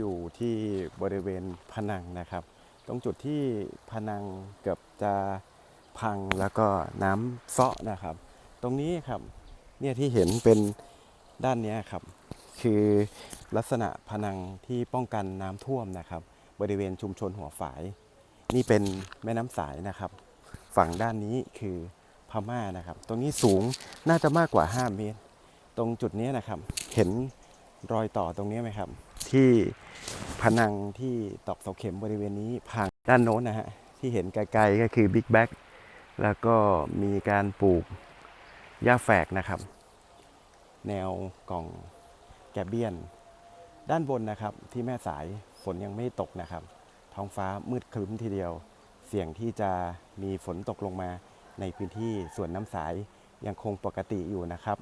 อยู่ที่บริเวณพนังนะครับ ตรงจุดที่พนังเกือบจะพังแล้วก็น้ำเซาะนะครับ ตรงนี้ครับเนี่ยที่เห็นเป็นด้านนี้ครับ คือลักษณะพนังที่ป้องกันน้ำท่วมนะครับ บริเวณชุมชนหัวฝาย นี่เป็นแม่น้ำสายนะครับ ฝั่งด้านนี้คือพม่านะครับ ตรงนี้สูงน่าจะมากกว่า 5 เมตร ตรงจุดนี้นะครับ เห็นรอยต่อตรงนี้ไหมครับ ที่ พนังที่ตอกเสาเข็มบริเวณนี้พังด้านโน้นนะฮะ ที่เห็นไกลๆก็คือบิ๊กแบ็กแล้วก็มีการปลูกหญ้าแฝกนะครับ แนวกล่องแกบเบียน ด้านบนนะครับที่แม่สายฝนยังไม่ตกนะครับ ท้องฟ้ามืดครึ้มทีเดียว เสี่ยงที่จะมีฝนตกลงมาในพื้นที่ส่วนน้ำสายยังคงปกติอยู่นะครับ